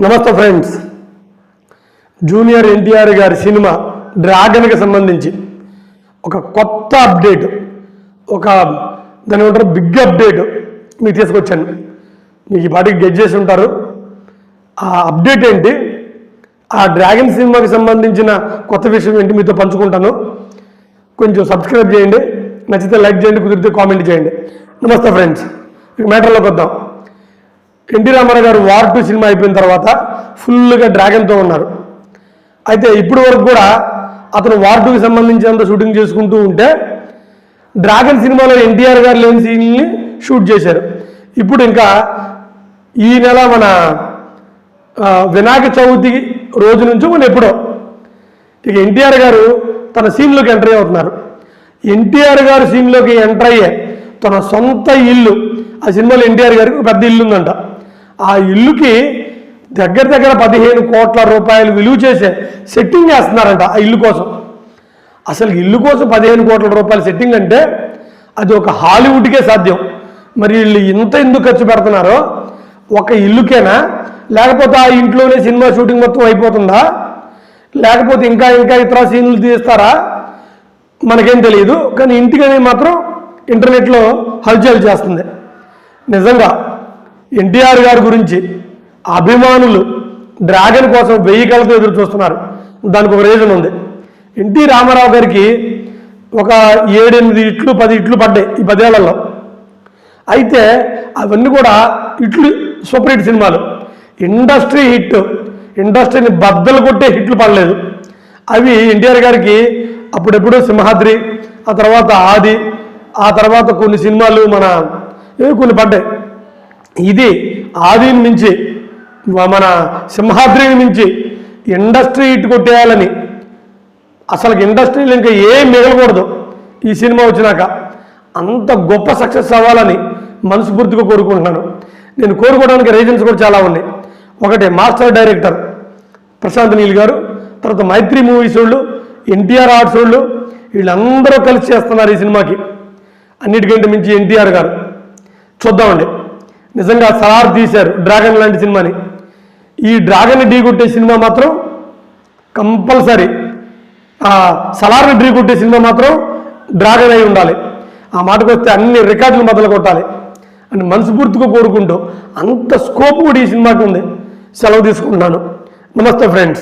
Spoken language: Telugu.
నమస్తే ఫ్రెండ్స్. జూనియర్ ఎన్టీఆర్ గారి సినిమా డ్రాగన్కి సంబంధించి ఒక కొత్త అప్డేట్ ఒక దాని ఏమంటారు బిగ్ అప్డేట్ మీకు తీసుకొచ్చాను. మీకు ఈ పాటికి గెట్ చేసి ఉంటారు. ఆ అప్డేట్ ఏంటి? ఆ డ్రాగన్ సినిమాకి సంబంధించిన కొత్త విషయం ఏంటి మీతో పంచుకుంటాను. కొంచెం సబ్స్క్రైబ్ చేయండి నచ్చితే లైక్ చేయండి కుదిరితే కామెంట్ చేయండి. నమస్తే ఫ్రెండ్స్. ఇక మ్యాటర్లోకి వద్దాం. ఎన్టీ రామారావు గారు వార్ టూ సినిమా అయిపోయిన తర్వాత ఫుల్గా డ్రాగన్తో ఉన్నారు. అయితే ఇప్పటి వరకు కూడా అతను వార్ టూకి సంబంధించినంత షూటింగ్ చేసుకుంటూ ఉంటే డ్రాగన్ సినిమాలో ఎన్టీఆర్ గారు లేని సీన్ని షూట్ చేశారు. ఇప్పుడు ఇంకా ఈ నెల మన వినాయక చవితి రోజు నుంచి మన ఎప్పుడో ఇక ఎన్టీఆర్ గారు తన సీన్లోకి ఎంటర్ అవుతున్నారు. ఎన్టీఆర్ గారు సీన్లోకి ఎంటర్ అయ్యే తన సొంత ఇల్లు ఆ సినిమాలో ఎన్టీఆర్ గారికి పెద్ద ఇల్లు ఉందంట ఆ ఇల్లుకి దగ్గర దగ్గర పదిహేను కోట్ల రూపాయలు విలువ చేసే సెట్టింగ్ చేస్తున్నారంట ఆ ఇల్లు కోసం. అసలు ఇల్లు కోసం పదిహేను కోట్ల రూపాయల సెట్టింగ్ అంటే అది ఒక హాలీవుడ్కే సాధ్యం. మరి వీళ్ళు ఇంత ఎందుకు ఖర్చు పెడుతున్నారో? ఒక ఇల్లుకేనా? లేకపోతే ఆ ఇంట్లోనే సినిమా షూటింగ్ మొత్తం అయిపోతుందా? లేకపోతే ఇంకా ఇంకా ఇతర సీన్లు తీస్తారా? మనకేం తెలియదు. కానీ ఇంటికనే మాత్రం ఇంటర్నెట్లో హల్చల్ చేస్తుంది. నిజంగా ఎన్టీఆర్ గారి గురించి అభిమానులు డ్రాగన్ కోసం వెయ్యి కళ్ళతో ఎదురు చూస్తున్నారు. దానికి ఒక రీజన్ ఉంది. ఎన్టీ రామారావు గారికి ఒక ఏడెనిమిది ఇట్లు పది ఇట్లు పడ్డాయి ఈ పదేళ్ళలో. అయితే అవన్నీ కూడా ఇట్లు సూపర్ హిట్ సినిమాలు. ఇండస్ట్రీ హిట్ ఇండస్ట్రీని బద్దలు కొట్టే హిట్లు పడలేదు. అవి ఎన్టీఆర్ గారికి అప్పుడెప్పుడు సింహాద్రి ఆ తర్వాత ఆది ఆ తర్వాత కొన్ని సినిమాలు మన కొన్ని పడ్డాయి. ఇది ఆదిని నుంచి మన సింహాద్రిని నుంచి ఇండస్ట్రీ ఇటు కొట్టేయాలని. అసలు ఇండస్ట్రీలో ఇంకా ఏం మిగలకూడదు ఈ సినిమా వచ్చినాక. అంత గొప్ప సక్సెస్ అవ్వాలని మనస్ఫూర్తిగా కోరుకుంటున్నాను. నేను కోరుకోవడానికి రీజన్స్ కూడా చాలా ఉన్నాయి. ఒకటి మాస్టర్ డైరెక్టర్ ప్రశాంత్ నీల్ గారు తర్వాత మైత్రి మూవీస్ వాళ్ళు ఎన్టీఆర్ ఆర్ట్స్ వాళ్ళు వీళ్ళందరూ కలిసి చేస్తున్నారు ఈ సినిమాకి. అన్నిటికంటే మించి ఎన్టీఆర్ గారు. చూద్దామండి. నిజంగా సలార్ తీశారు డ్రాగన్ లాంటి సినిమాని. ఈ డ్రాగన్ ఢీ కొట్టే సినిమా మాత్రం కంపల్సరీ ఆ సలార్ని ఢీ కొట్టే సినిమా మాత్రం డ్రాగన్ అయి ఉండాలి. ఆ మాటకు వస్తే అన్ని రికార్డులు మొదలు కొట్టాలి. అని మనస్ఫూర్తిగా కోరుకుంటూ అంత స్కోప్ కూడా ఈ సినిమాకి ఉంది. సెలవు తీసుకుంటున్నాను. నమస్తే ఫ్రెండ్స్.